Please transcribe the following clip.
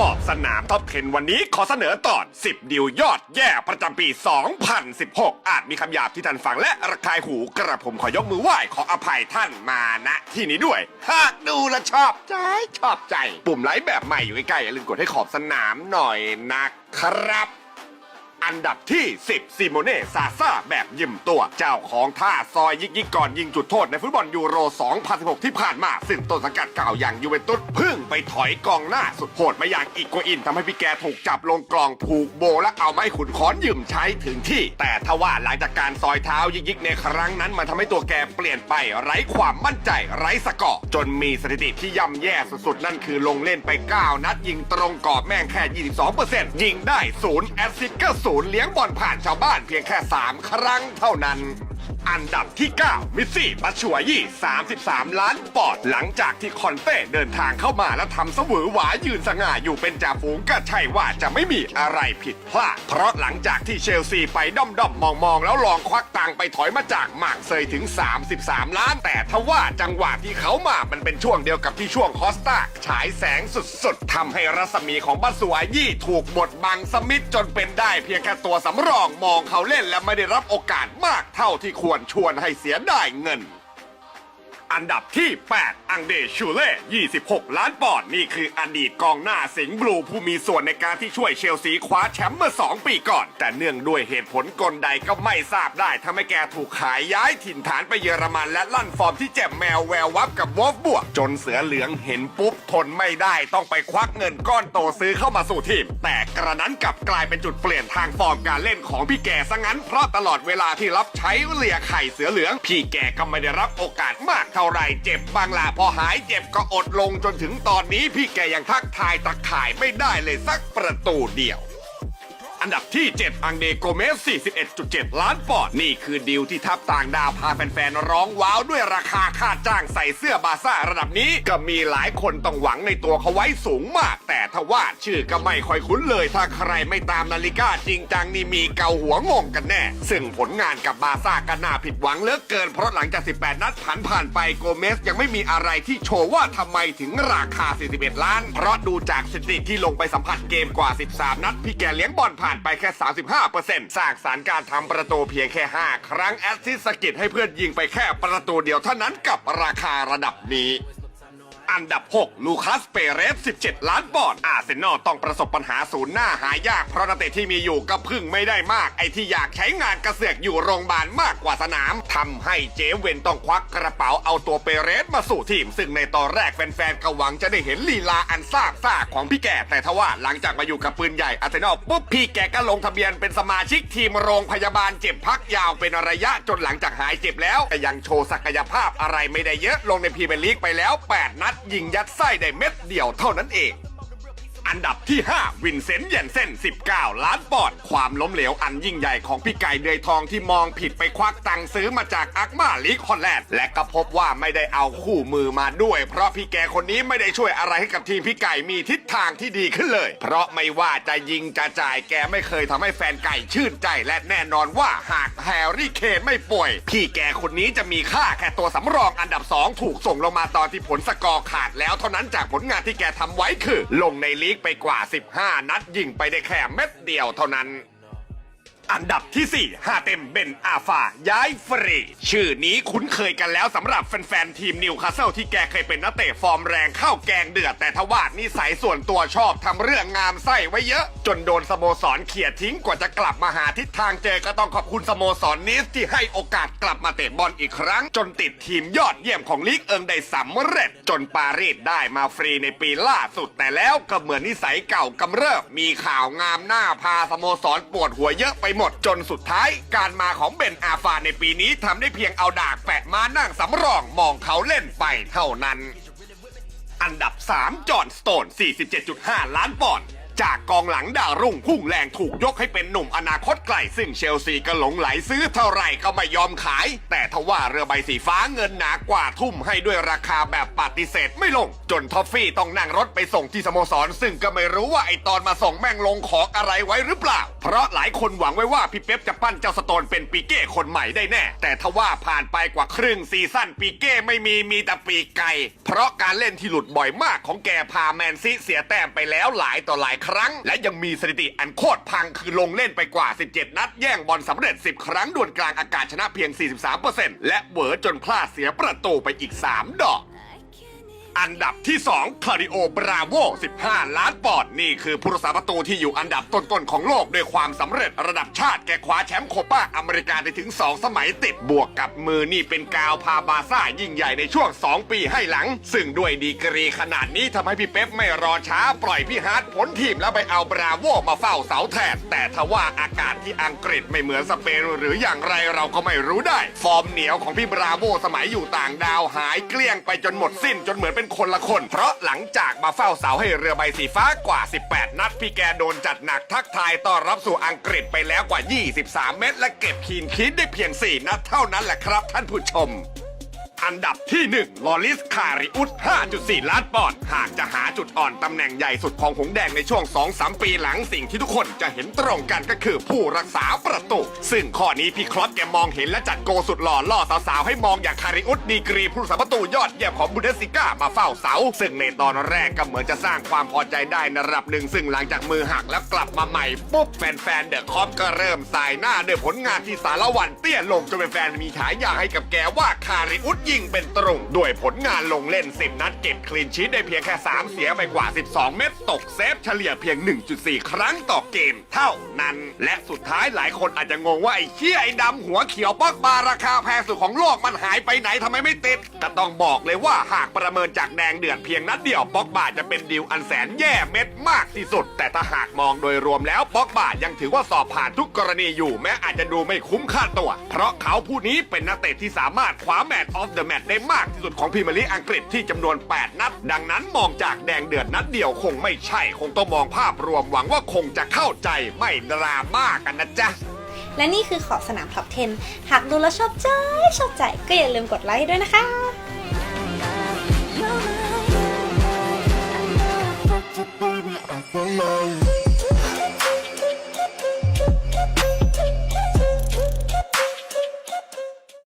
ขอบสนามท็อปเทนวันนี้ขอเสนอตอน 10 ดิวยอดแย่ประจำปี 2016 อาจมีคำหยาบที่ท่านฟังและระคายหูกระผมขอยกมือไหว้ขออภัยท่านมาณที่นี้ด้วย หากดูและชอบใจชอบใจ ปุ่มไลค์แบบใหม่อยู่ใกล้ๆอย่าลืมกดให้ขอบสนามหน่อยนะครับ อันดับที่ 10 ซิโมเน่ ซาซาแบบยิมตัว เจ้าของท่าซอยยิกยิกก่อนยิงจุดโทษในฟุตบอลยูโร 2016 ที่ผ่านมา ซึ่งต้นสังกัดเก่าอย่างยูเวนตุสเพึ่งไปถอยกองหน้าสุดโหดมาอย่างอีกวอินทำให้พี่แกถูกจับลงกลองผูกโบและเอาไม้ขุนค้อนยืมใช้ถึงที่ แต่ทว่าหลังจากการซอยเท้ายิกยิกในครั้งนั้นมันทำให้ตัวแกเปลี่ยนไปไร้ความมั่นใจไร้สกอร์จนมีสถิติที่ย่ำแย่สุดๆ นั่นคือลงเล่นไป 9 นัดยิงตรงกรอบแม่งแค่ 22%ยิงได้0แอสซิสต์ก็ศูนย์เลี้ยงบอลผ่านชาวบ้านเพียงแค่ 3 ครั้งเท่านั้น อันดับที่ 9 มิสซี่บัชชัวยี่ 33 ล้านปอนด์หลังจากที่คอนเต้เดินทางเข้ามาและทำเสวอหวายืนสง่าอยู่เป็นจ่าฝูงก็ใช่ว่าจะไม่มีอะไรผิดพลาด เพราะหลังจากที่เชลซีไปด้อมด้อมมองมองแล้วลองควักตังไปถอยมาจากหมากเซยถึง 33 ล้าน แต่ทว่าจังหวะที่เขามามันเป็นช่วงเดียวกับที่ช่วงคอสตาฉายแสงสุดๆทำให้รัศมีของบัสสวยี่ถูกบดบังสมิธจนเป็นได้เพียงแค่ตัวสำรองมองเขาเล่นและไม่ได้รับโอกาสมากเท่าที่ควรชวนให้เสียได้เงิน อันดับที่ 8 อังเดชูเล่ 26 ล้านปอนด์นี่คืออดีตกองหน้าสิงห์บลูผู้มีส่วนในการที่ช่วยเชลซีคว้าแชมป์เมื่อ 2 ปีก่อน แต่เนื่องด้วยเหตุผลกลใดก็ไม่ทราบได้ทำให้แกถูกขายย้ายถิ่นฐานไปเยอรมันและลั่นฟอร์มที่เจ็บแมวแวววับกับวอฟบวก จนเสือเหลืองเห็นปุ๊บทนไม่ได้ต้องไปควักเงินก้อนโตซื้อเข้ามาสู่ทีม แต่กระนั้นกลับกลายเป็นจุดเปลี่ยนทางฟอร์มการเล่นของพี่แกซะงั้นเพราะตลอดเวลาที่รับใช้เลียไข่เสือเหลือง พี่แกก็ไม่ได้รับโอกาสมากเท่าไหร่เจ็บบางลาพอหายเจ็บก็อดลงจนถึงตอนนี้พี่แกยังทักทายตะข่ายไม่ได้เลยสักประตูเดียว อันดับที่ 7 อังเดโกเมส 41.7 ล้านปอนด์นี่คือดีลที่ทับต่างดาวพาแฟนๆ ร้องว้าวด้วยราคาค่าจ้างใส่เสื้อบาซ่าระดับนี้ ก็มีหลายคนต้องหวังในตัวเขาไว้สูงมาก แต่ทว่าชื่อก็ไม่ค่อยคุ้นเลย ถ้าใครไม่ตามนาฬิกาจริงจังนี่มีเกาหัวงงกันแน่ ซึ่งผลงานกับบาซ่าก็น่าผิดหวังเหลือเกินเพราะหลังจาก 18 นัดผ่านผ่านไปโกเมสยังไม่มีอะไรที่โชว์ว่าทำไมถึงราคา 41 ล้าน เพราะดูจากสถิติที่ลงไปสัมผัสเกมกว่า 13 นัดพี่แกเลี้ยงบอลผ่านไปแค่ 35%สร้างสารการทำประตูเพียงแค่ 5 ครั้งแอสซิสต์สกิดให้เพื่อนยิงไปแค่ประตูเดียวเท่านั้นกับราคาระดับนี้ อันดับ 6 ลูคัสเปเรส 17 ล้านปอนด์อาร์เซนอลต้องประสบปัญหาศูนย์หน้าหายาก เพราะนักเตะที่มีอยู่ก็พึ่งไม่ได้มาก ไอ้ที่อยากใช้งานกระเสือกอยู่โรงพยาบาลมากกว่าสนามทำให้เจเวนต้องควักกระเป๋าเอาตัวเปเรสมาสู่ทีม ซึ่งในตอนแรกแฟนๆก็หวังจะได้เห็นลีลาอันซาบซ่าของพี่แกแต่ทว่าหลังจากมาอยู่กับปืนใหญ่อาร์เซนอลปุ๊บพี่แกก็ลงทะเบียนเป็นสมาชิกทีมโรงพยาบาลเจ็บพักยาวเป็นระยะจนหลังจากหายเจ็บแล้วก็ยังโชว์ศักยภาพอะไรไม่ได้เยอะลงในพรีเมียร์ลีกไปแล้ว 8 นัดยิงยัดไส้ได้เม็ดเดียวเท่านั้นเอง อันดับที่ 5 วินเซนต์เยนเซน19 ล้านปอนด์ความล้มเหลวอันยิ่งใหญ่ของพี่ไก่เดือยทองที่มองผิดไปควักตังค์ซื้อมาจากอักมาลีกฮอลแลนด์และก็พบว่าไม่ได้เอาคู่มือมาด้วย เพราะพี่แกคนนี้ไม่ได้ช่วยอะไรให้กับทีมพี่ไก่มีทิศทางที่ดีขึ้นเลย เพราะไม่ว่าจะยิงจะจ่ายแกไม่เคยทำให้แฟนไก่ชื่นใจและแน่นอนว่าหากแฮร์รี่เคนไม่ป่วย พี่แกคนนี้จะมีค่าแค่ตัวสำรองอันดับ 2 ถูกส่งลงมาตอนที่ผลสกอร์ขาดแล้วเท่านั้นจากผลงานที่แกทำไว้คือ ลงในลีกไปกว่า 15 นัดยิงไปได้แค่เม็ดเดียวเท่านั้น อันดับที่4 5เต็มเบนอาฟา ย้ายฟรี ชื่อนี้คุ้นเคยกันแล้วสำหรับแฟนๆ ทีมนิวคาสเซิลที่แกเคยเป็นนักเตะฟอร์มแรงเข้าแกงเดือด แต่ทว่านิสัยส่วนตัวชอบทำเรื่องงามไส้ไว้เยอะ จนโดนสโมสรเขี่ยทิ้งกว่าจะกลับมาหาทิศทางเจอก็ต้องขอบคุณสโมสรนิสที่ให้โอกาสกลับมาเตะบอลอีกครั้ง จนติดทีมยอดเยี่ยมของลีกเอิงได้สำเร็จ จนปารีสได้มาฟรีในปีล่าสุดแต่แล้วก็เหมือนนิสัยเก่ากำเริบมีข่าวงามหน้าพาสโมสรปวดหัวเยอะไปหมดจนสุดท้าย การมาของเบนอาฟาในปีนี้ทำได้เพียงเอาดากแปะมานั่งสำรองมองเขาเล่นไปเท่านั้น อันดับ 3 จอห์นสโตน 47.5 ล้านปอนด์ จากกองหลังดาวรุ่งพุ่งแรงถูกยกให้เป็นหนุ่มอนาคตไกลซึ่งเชลซีก็หลงไหลซื้อเท่าไหร่ก็ไม่ยอมขาย แต่ทว่าเรือใบสีฟ้าเงินหนากว่าทุ่มให้ด้วยราคาแบบปฏิเสธไม่ลง จนท็อฟฟี่ต้องนั่งรถไปส่งที่สโมสร ซึ่งก็ไม่รู้ว่าไอตอนมาส่งแม่งลงของอะไรไว้หรือเปล่า เพราะหลายคนหวังไว้ว่าพี่เป๊ปจะปั้นเจ้าสโตนเป็นปีเก้คนใหม่ได้แน่ แต่ทว่าผ่านไปกว่าครึ่งซีซั่นปีเก้ไม่มีมีแต่ปีไก่เพราะการเล่นที่หลุดบ่อยมากของแกพาแมนซีเสียแต้มไปแล้วหลายต่อหลายครั้ง และยังมีสถิติอันโคตรพังคือลงเล่นไปกว่า 17 นัด แย่งบอลสำเร็จ 10 ครั้งดวลกลางอากาศชนะเพียง 43%และเหวอจนพลาดเสียประตูไปอีก 3 ดอก อันดับที่ 2 คลาริโอบราโว 15 ล้านปอนด์นี่คือผู้รักษาประตูที่อยู่อันดับต้นๆของโลกด้วยความสำเร็จระดับชาติแกคว้าแชมป์โคปาอเมริกาได้ถึง 2 สมัยติดบวกกับมือนี่เป็นกาวพาบาซ่ายิ่งใหญ่ในช่วง 2 ปีให้หลัง ซึ่งด้วยดีกรีขนาดนี้ทำให้พี่เป๊ปไม่รอช้าปล่อยพี่ฮาร์ดผลทีมแล้วไปเอาบราโวมาเฝ้าเสาแทนแต่ทว่าอากาศที่อังกฤษไม่เหมือนสเปนหรืออย่างไรเราก็ไม่รู้ได้ ฟอร์มเหนียวของพี่บราโวสมัยอยู่ต่างดาวหายเกลี้ยงไปจนหมดสิ้นจนเหมือนเป็นคนละคน เพราะหลังจากมาเฝ้าเสาให้เรือใบสีฟ้ากว่า 18 นัด พี่แกโดนจัดหนักทักทายต้อนรับสู่อังกฤษไปแล้วกว่า 23 เม็ดและเก็บคีนคิดได้เพียง 4 นัดเท่านั้นแหละครับ ท่านผู้ชม อันดับที่ 1 ลอริสคาริอุส5.4 ล้านปอนด์หากจะหาจุดอ่อนตำแหน่งใหญ่สุดของหงแดงในช่วง 2-3 ปีหลังสิ่งที่ทุกคนจะเห็นตรงกันก็คือผู้รักษาประตู ซึ่งข้อนี้พี่คลอสแกมองเห็นและจัดโกสุดหล่อล่อสาวๆให้มองอย่างคาริอุสดีกรีผู้รักษาประตูยอดเยี่ยมของบุนเดสซิก้ามาเฝ้าเสา ซึ่งในตอนแรกก็เหมือนจะสร้างความพอใจได้ในระดับหนึ่งซึ่งหลังจากมือหักแล้วกลับมาใหม่ปุ๊บแฟนๆเดอะคอปก็เริ่มสายหน้าด้วยผลงานที่สารวันเตี้ยลงจนเป็นแฟนมีฉายาให้กับแกว่าคาริอุสยงเป็นตรงด้วยผลงานลงเล่น 10 นัดเก็บคลีนชีตได้เพียงแค่ 3 เสียไปกว่า 12 เม็ดตกเซฟเฉลี่ยเพียง 1.4 ครั้งต่อเกมเท่านั้น และสุดท้ายหลายคนอาจจะงงว่าไอ้เชี่ยไอ้ดำหัวเขียวป๊อกบาราคาแพงสุดของโลกมันหายไปไหนทำไมไม่ติดก็ต้องบอกเลยว่าหากประเมินจากแดงเดือดเพียงนัดเดียวป๊อกบาจะเป็นดีลอันแสนแย่เม็ดมากที่สุด แต่ถ้าหากมองโดยรวมแล้วป๊อกบายังถือว่าสอบผ่านทุกกรณีอยู่แม้อาจจะดูไม่คุ้มค่าตัว เพราะเขาผู้นี้เป็นนักเตะที่สามารถคว้าแมตช์ออฟเดอะแมตช์ได้มากที่สุดของพรีเมียร์ลีกอังกฤษที่จำนวน 8 นัด ดังนั้นมองจากแดงเดือดนัดเดียวคงไม่ใช่ คงต้องมองภาพรวมหวังว่าคงจะเข้าใจไม่ดราม่ากันนะจ๊ะ และนี่คือขอบสนามท็อป10 หากดูแล้วชอบใจชอบใจก็อย่าลืมกดไลค์ด้วยนะคะ You're mine. I know I fucked up, baby. I don't know.